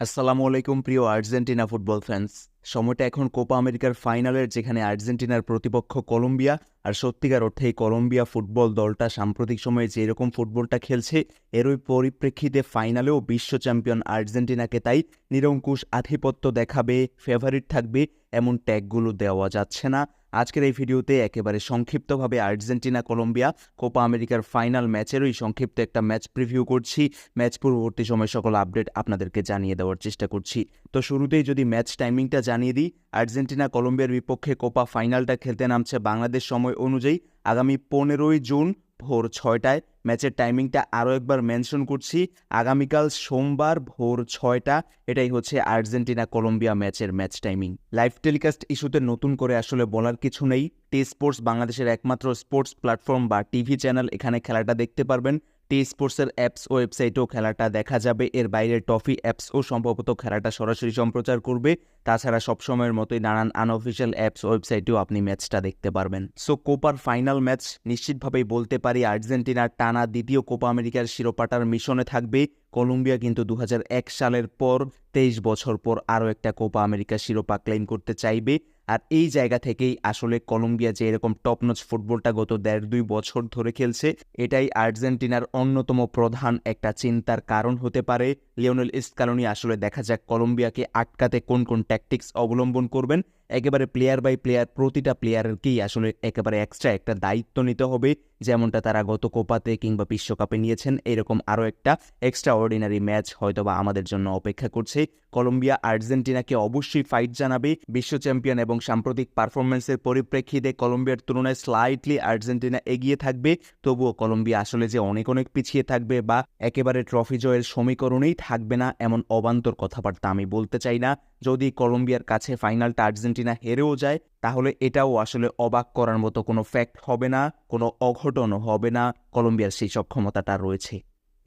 আসসালামু আলাইকুম, প্রিয় আর্জেন্টিনা ফুটবল ফ্যান্স। সময়টা এখন কোপা আমেরিকার ফাইনালের, যেখানে আর্জেন্টিনার প্রতিপক্ষ কলম্বিয়া, আর সত্যিকার অর্থে এই কলম্বিয়া ফুটবল দলটা সাম্প্রতিক সময়ে যে এরকম ফুটবলটা খেলছে, এরই পরিপ্রেক্ষিতে ফাইনালেও বিশ্ব চ্যাম্পিয়ন আর্জেন্টিনাকে তাই নিরঙ্কুশ আধিপত্য দেখাবে ফেভারিট থাকবে এমন ট্যাগগুলো দেওয়া যাচ্ছে না। আজকের এই ভিডিওতে একেবারে সংক্ষিপ্তভাবে আর্জেন্টিনা, কলম্বিয়া, কোপা আমেরিকার ফাইনাল ম্যাচেরই সংক্ষিপ্ত একটা ম্যাচ প্রিভিউ করছি। ম্যাচ পূর্ববর্তী সময় সকল আপডেট আপনাদেরকে জানিয়ে দেওয়ার চেষ্টা করছি। তো শুরুতেই যদি ম্যাচ টাইমিংটা জানিয়ে দিই, আর্জেন্টিনা, কলম্বিয়ার বিপক্ষে কোপা ফাইনালটা খেলতে নামছে বাংলাদেশ সময় অনুযায়ী আগামী পনেরোই জুন। ভোর ছয়টায়। ম্যাচের টাইমিংটা আরও একবার মেনশন করছি। আগামীকাল সোমবার ভোর ছয়টা। এটাই হচ্ছে আর্জেন্টিনা কলম্বিয়া ম্যাচের ম্যাচ টাইমিং। লাইভ টেলিকাস্ট ইস্যুতে নতুন করে আসলে বলার কিছু নেই। টি স্পোর্টস বাংলাদেশের একমাত্র স্পোর্টস প্ল্যাটফর্ম বা টিভি চ্যানেল। এখানে খেলাটা দেখতে পারবেন। টি স্পোর্টসের অ্যাপস ওয়েবসাইটেও খেলাটা দেখা যাবে। এর বাইরে টফি অ্যাপসও সম্ভবত খেলাটা সরাসরি সম্প্রচার করবে। তাছাড়া সবসময়ের মতোই নানান আনঅফিসিয়াল অ্যাপস ওয়েবসাইটেও আপনি ম্যাচটা দেখতে পারবেন। সো কোপার ফাইনাল ম্যাচ নিশ্চিতভাবেই বলতে পারি আর্জেন্টিনার টানা দ্বিতীয় কোপা আমেরিকার শিরোপাটার মিশনে থাকবে। কলম্বিয়া কিন্তু দু হাজার এক সালের পর, তেইশ বছর পর আরও একটা কোপা আমেরিকা শিরোপা ক্লেম করতে চাইবে। আর এই জায়গা থেকেই আসলে কলম্বিয়া যে এরকম টপনচ ফুটবলটা গত দেড় দুই বছর ধরে খেলছে, এটাই আর্জেন্টিনার অন্যতম প্রধান একটা চিন্তার কারণ হতে পারে। লিওনেল ইস্কালনি আসলে দেখা যাক কলম্বিয়াকে আটকাতে কোন কোন ট্যাকটিক্স অবলম্বন করবেন। একেবারে প্লেয়ার বাই প্লেয়ার প্রতিটা প্লেয়ারকেই আসলে একেবারে এক্সট্রা একটা দায়িত্ব নিতে হবে, যেমনটা তারা গত কোপাতে কিংবা বিশ্বকাপে নিয়েছেন, এরকম আরও একটা এক্সট্রা অর্ডিনারি ম্যাচ হয়তোবা আমাদের জন্য অপেক্ষা করছে। কলম্বিয়া আর্জেন্টিনাকে অবশ্যই ফাইট জানাবে। বিশ্ব চ্যাম্পিয়ন এবং সাম্প্রতিক পারফরমেন্সের পরিপ্রেক্ষিতে কলম্বিয়ার তুলনায় স্লাইটলি আর্জেন্টিনা এগিয়ে থাকবে। তবুও কলম্বিয়া আসলে যে অনেক অনেক পিছিয়ে থাকবে বা একেবারে ট্রফি জয়ের সমীকরণেই থাকবে না এমন অবান্তর কথাবার্তা আমি বলতে চাই না। যদি কলম্বিয়ার কাছে ফাইনালটা আর্জেন্টিনা হেরেও যায়, তাহলে এটাও আসলে অবাক করার মতো কোনো ফ্যাক্ট হবে না, কোনো অঘটনও হবে না, কলম্বিয়ার সেই সক্ষমতাটা রয়েছে।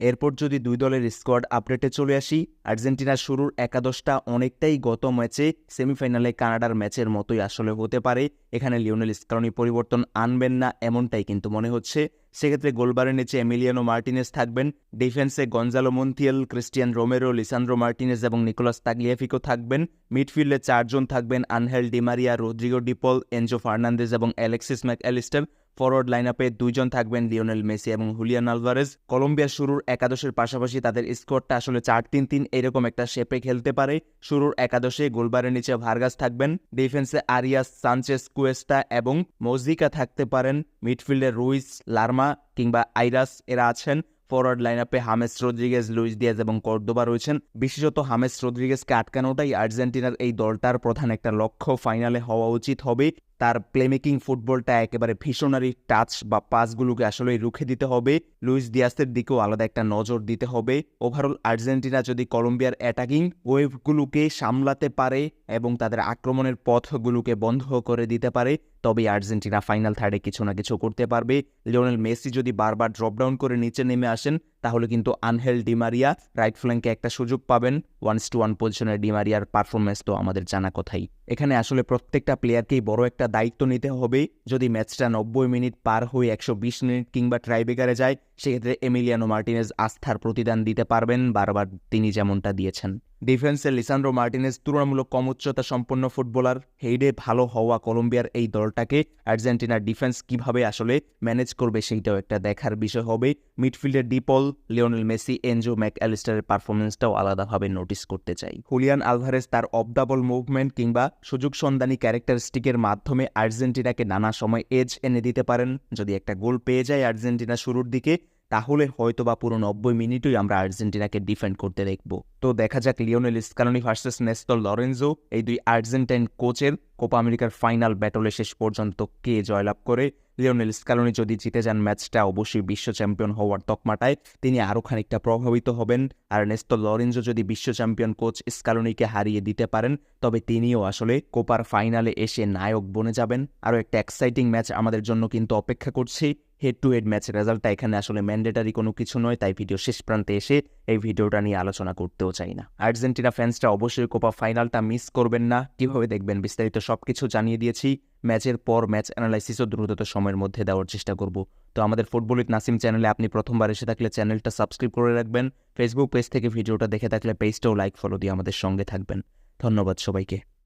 এরপর যদি দুই দলের স্কোয়াড আপডেটে চলে আসি, আর্জেন্টিনার শুরুর একাদশটা অনেকটাই গত ম্যাচে সেমিফাইনালে কানাডার ম্যাচের মতোই আসলে হতে পারে। এখানে লিওনেল স্কারনি পরিবর্তন আনবেন না, এমনটাই কিন্তু মনে হচ্ছে। সেক্ষেত্রে গোলবারের নিচে এমিলিয়ানো মার্টিনেস থাকবেন। ডিফেন্সে Gonzalo Montiel, Cristian Romero, Lisandro Martinez এবং নিকোলাস তাগলিয়াফিকো থাকবেন। মিডফিল্ডে চারজন থাকবেন Angel Di Maria, Rodrigo De Paul, Enzo Fernandez এবং Alexis Mac Allister forward line আপে দুইজন থাকবেন লিওনেল মেসি এবং হুলিয়ান আলভারেজ। কলম্বিয়া শুরুর একাদশের পাশাপাশি তাদের স্কোয়াডটা আসলে চার তিন তিন এরকম একটা শেপে খেলতে পারে। শুরুর একাদশে গোলবারের নিচে ভার্গাস থাকবেন। ডিফেন্সে আরিয়াস সানচেস কুয়েস্টা এবং মজিকা থাকতে পারেন। মিডফিল্ডে রুইস, লার্মা কিংবা আইরাস এরা আছেন। ফরওয়ার্ড লাইন আপে হামেস রদ্রিগেজ, লুইস দিয়াজ এবং কর্দোবা রয়েছেন। বিশেষত হামেস রদ্রিগেজকে আটকানোটাই আর্জেন্টিনার এই দলটার প্রধান একটা লক্ষ্য। ফাইনালে হওয়া উচিত হবে। তার প্লেমেকিং ফুটবলটা একেবারে ভীষণারি টাচ বা পাসগুলোকে আসলে রুখে দিতে হবে। লুইস দিয়াসের দিকেও আলাদা একটা নজর দিতে হবে। ওভারঅল আর্জেন্টিনা যদি কলম্বিয়ার অ্যাটাকিং ওয়েভগুলোকে সামলাতে পারে এবং তাদের আক্রমণের পথগুলোকে বন্ধ করে দিতে পারে তবে আর্জেন্টিনা ফাইনাল থার্ডে কিছু না কিছু করতে পারবে। লিওনেল মেসি যদি বারবার ড্রপডাউন করে নিচে নেমে আসেন তাহলে কিন্তু আনহেল ডিমারিয়া রাইট ফ্ল্যাঙ্কে একটা সুযোগ পাবেন। ওয়ানস টু ওয়ান পজিশনের ডিমারিয়ার পারফরমেন্স তো আমাদের জানা কথাই। এখানে আসলে প্রত্যেকটা প্লেয়ারকেই বড় একটা দায়িত্ব নিতে হবে। যদি ম্যাচটা নব্বই মিনিট পার হয়ে একশো বিশ মিনিট কিংবা ট্রাইবেকারে যায়, সেক্ষেত্রে এমিলিয়ানো মার্টিনেজ আস্থার প্রতিদান দিতে পারবেন। বারবার তিনি যেমনটা দিয়েছেন। ডিফেন্সে লিসান্ড্রো মার্টিনেজ তুলনামূলক কম উচ্চতা সম্পন্ন ফুটবলার। হেইডে ভালো হওয়া কলম্বিয়ার এই দলটাকে আর্জেন্টিনার ডিফেন্স কীভাবে আসলে ম্যানেজ করবে সেইটাও একটা দেখার বিষয় হবে। মিডফিল্ডের De Paul, Lionel Messi, Enzo Mac অ্যালিস্টারের পারফরমেন্সটাও আলাদাভাবে নোটিস করতে চাই। হুলিয়ান আলভারেজ তার অফ দ্য বল মুভমেন্ট কিংবা সুযোগ সন্ধানী ক্যারেক্টারিস্টিকের মাধ্যমে আর্জেন্টিনাকে নানা সময় এজ এনে দিতে পারেন। যদি একটা গোল পেয়ে যায় আর্জেন্টিনা শুরুর দিকে তাহলে হয়তো বা পুরো নব্বই মিনিটই আমরা আর্জেন্টিনাকে ডিফেন্ড করতে দেখব। তো দেখা যাক Lionel Scaloni versus Nestor Lorenzo. এই দুই আর্জেন্টাইন কোচের কোপা আমেরিকার ফাইনাল ব্যাটলে শেষ পর্যন্ত কে জয়লাভ করে? লিওনেল স্কালনি যদি জিতে যান ম্যাচটা অবশ্যই বিশ্ব চ্যাম্পিয়ন হওয়ার তকমাটায়। তিনি আরও খানিকটা প্রভাবিত হবেন। আর নেস্তল লরেঞ্জো যদি বিশ্ব চ্যাম্পিয়ন কোচ স্কালনিকে হারিয়ে দিতে পারেন, তবে তিনিও আসলে কোপার ফাইনালে এসে নায়ক বনে যাবেন। আরও একটা এক্সাইটিং ম্যাচ আমাদের জন্য কিন্তু অপেক্ষা করছে। হেড টু হেড ম্যাচের রেজাল্টটা এখানে আসলে ম্যান্ডেটারি কোনো কিছু নয়, তাই ভিডিও শেষ প্রান্তে এসে এই ভিডিওটা নিয়ে আলোচনা করতেও চাই না। আর্জেন্টিনা ফ্যান্সটা অবশ্যই কোপা ফাইনালটা মিস করবেন না। কীভাবে দেখবেন? বিস্তারিত সব কিছু জানিয়ে দিয়েছি। ম্যাচের পর ম্যাচ অ্যানালাইসিসও দ্রুততর সময়ের মধ্যে দেওয়ার চেষ্টা করব। তো আমাদের ফুটবলিক নাসিম চ্যানেলে আপনি প্রথমবার এসে থাকলে চ্যানেলটা সাবস্ক্রাইব করে রাখবেন। ফেসবুক পেজ থেকে ভিডিওটা দেখে থাকলে পেজটাও লাইক ফলো দিয়ে আমাদের সঙ্গে থাকবেন। ধন্যবাদ সবাইকে।